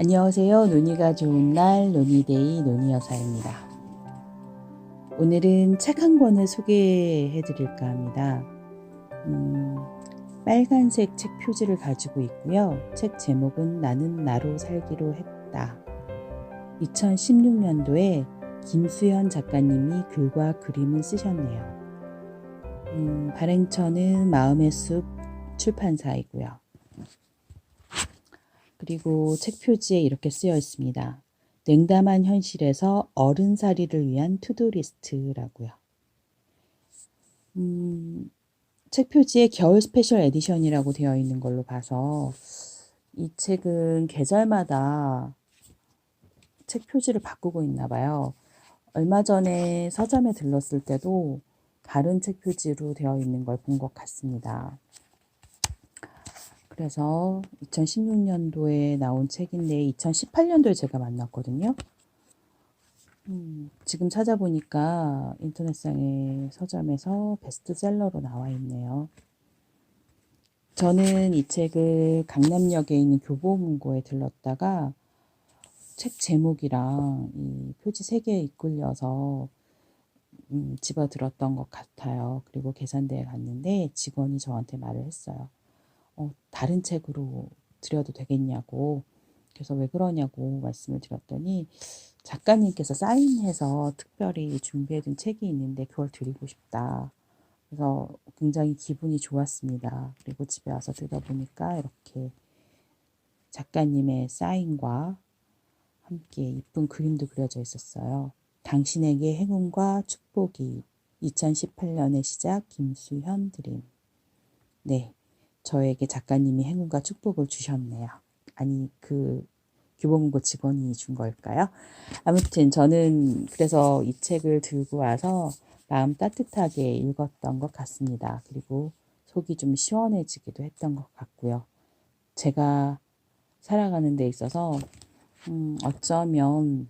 안녕하세요. 논의가 좋은 날 논의데이 논의여사입니다. 오늘은 책 한 권을 소개해 드릴까 합니다. 음, 빨간색 책 표지를 가지고 있고요. 책 제목은 나는 나로 살기로 했다. 2016년도에 김수현 작가님이 글과 그림을 쓰셨네요. 음, 발행처는 마음의 숲 출판사이고요. 그리고 책 표지에 이렇게 쓰여 있습니다. 냉담한 현실에서 어른살이를 위한 투두리스트라고요. 음, 책 표지에 겨울 스페셜 에디션이라고 되어 있는 걸로 봐서 이 책은 계절마다 책 표지를 바꾸고 있나 봐요. 얼마 전에 서점에 들렀을 때도 다른 책 표지로 되어 있는 걸 본 것 같습니다. 그래서 2016년도에 나온 책인데 2018년도에 제가 만났거든요. 음, 지금 찾아보니까 인터넷상의 서점에서 베스트셀러로 나와 있네요. 저는 이 책을 강남역에 있는 교보문고에 들렀다가 책 제목이랑 이 표지 세 개에 이끌려서 음, 집어 들었던 것 같아요. 그리고 계산대에 갔는데 직원이 저한테 말을 했어요. 어, 다른 책으로 드려도 되겠냐고. 그래서 왜 그러냐고 말씀을 드렸더니 작가님께서 사인해서 특별히 준비해둔 책이 있는데 그걸 드리고 싶다. 그래서 굉장히 기분이 좋았습니다. 그리고 집에 와서 뜯어보니까 이렇게 작가님의 사인과 함께 이쁜 그림도 그려져 있었어요. 당신에게 행운과 축복이 2018년의 시작 김수현 드림. 네. 저에게 작가님이 행운과 축복을 주셨네요. 아니, 그 교보문고 직원이 준 걸까요? 아무튼 저는 그래서 이 책을 들고 와서 마음 따뜻하게 읽었던 것 같습니다. 그리고 속이 좀 시원해지기도 했던 것 같고요. 제가 살아가는 데 있어서 음, 어쩌면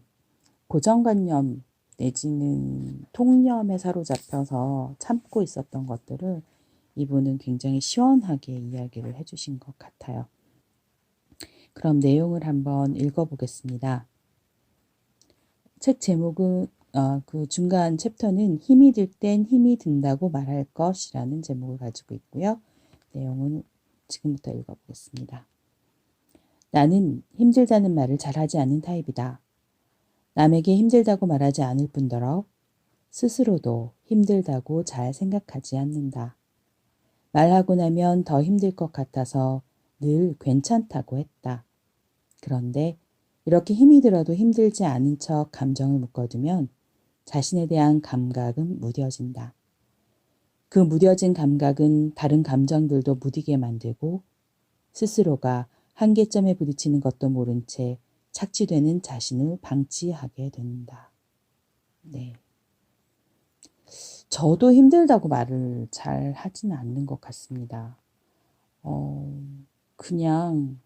고정관념 내지는 통념에 사로잡혀서 참고 있었던 것들을 이분은 굉장히 시원하게 이야기를 해주신 것 같아요. 그럼 내용을 한번 읽어보겠습니다. 책 제목은 어, 그 중간 챕터는 힘이 들 땐 힘이 든다고 말할 것이라는 제목을 가지고 있고요. 내용은 지금부터 읽어보겠습니다. 나는 힘들다는 말을 잘하지 않는 타입이다. 남에게 힘들다고 말하지 않을 뿐더러 스스로도 힘들다고 잘 생각하지 않는다. 말하고 나면 더 힘들 것 같아서 늘 괜찮다고 했다. 그런데 이렇게 힘이 들어도 힘들지 않은 척 감정을 묶어두면 자신에 대한 감각은 무뎌진다. 그 무뎌진 감각은 다른 감정들도 무디게 만들고 스스로가 한계점에 부딪히는 것도 모른 채 착취되는 자신을 방치하게 된다. 네. 저도 힘들다고 말을 잘 하지는 않는 것 같습니다. 어, 그냥,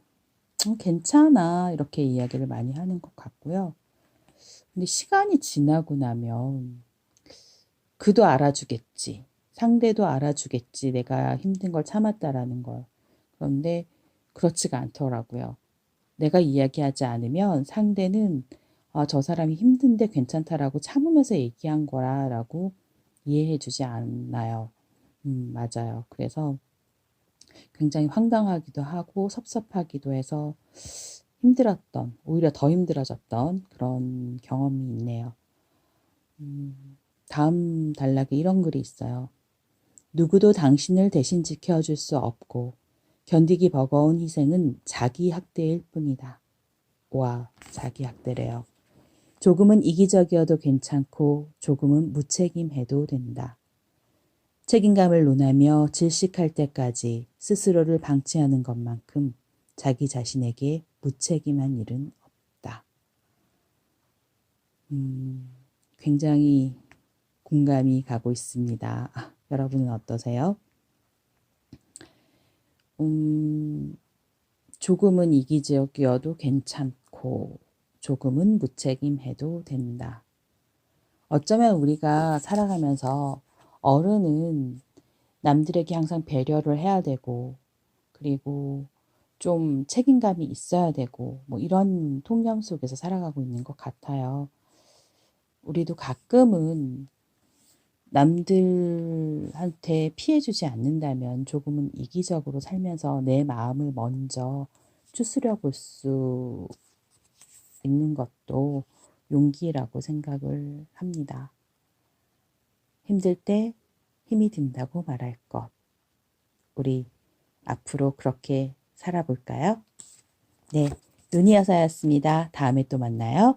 어, 괜찮아. 이렇게 이야기를 많이 하는 것 같고요. 근데 시간이 지나고 나면, 그도 알아주겠지. 상대도 알아주겠지. 내가 힘든 걸 참았다라는 걸. 그런데 그렇지가 않더라고요. 내가 이야기하지 않으면 상대는 아, 저 사람이 힘든데 괜찮다라고 참으면서 얘기한 거라라고 이해해 주지 않나요? 음, 맞아요. 그래서 굉장히 황당하기도 하고 섭섭하기도 해서 힘들었던, 오히려 더 힘들어졌던 그런 경험이 있네요. 음, 다음 단락에 이런 글이 있어요. 누구도 당신을 대신 지켜줄 수 없고 견디기 버거운 희생은 자기 학대일 뿐이다. 와, 자기 학대래요. 조금은 이기적이어도 괜찮고 조금은 무책임해도 된다. 책임감을 논하며 질식할 때까지 스스로를 방치하는 것만큼 자기 자신에게 무책임한 일은 없다. 음, 굉장히 공감이 가고 있습니다. 아, 여러분은 어떠세요? 음, 조금은 이기적이어도 괜찮고 조금은 무책임해도 된다. 어쩌면 우리가 살아가면서 어른은 남들에게 항상 배려를 해야 되고, 그리고 좀 책임감이 있어야 되고 뭐 이런 통념 속에서 살아가고 있는 것 같아요. 우리도 가끔은 남들한테 피해주지 않는다면 조금은 이기적으로 살면서 내 마음을 먼저 추스려 볼 수 있는 것도 용기라고 생각을 합니다. 힘들 때 힘이 든다고 말할 것. 우리 앞으로 그렇게 살아볼까요? 네, 윤희 여사였습니다. 다음에 또 만나요.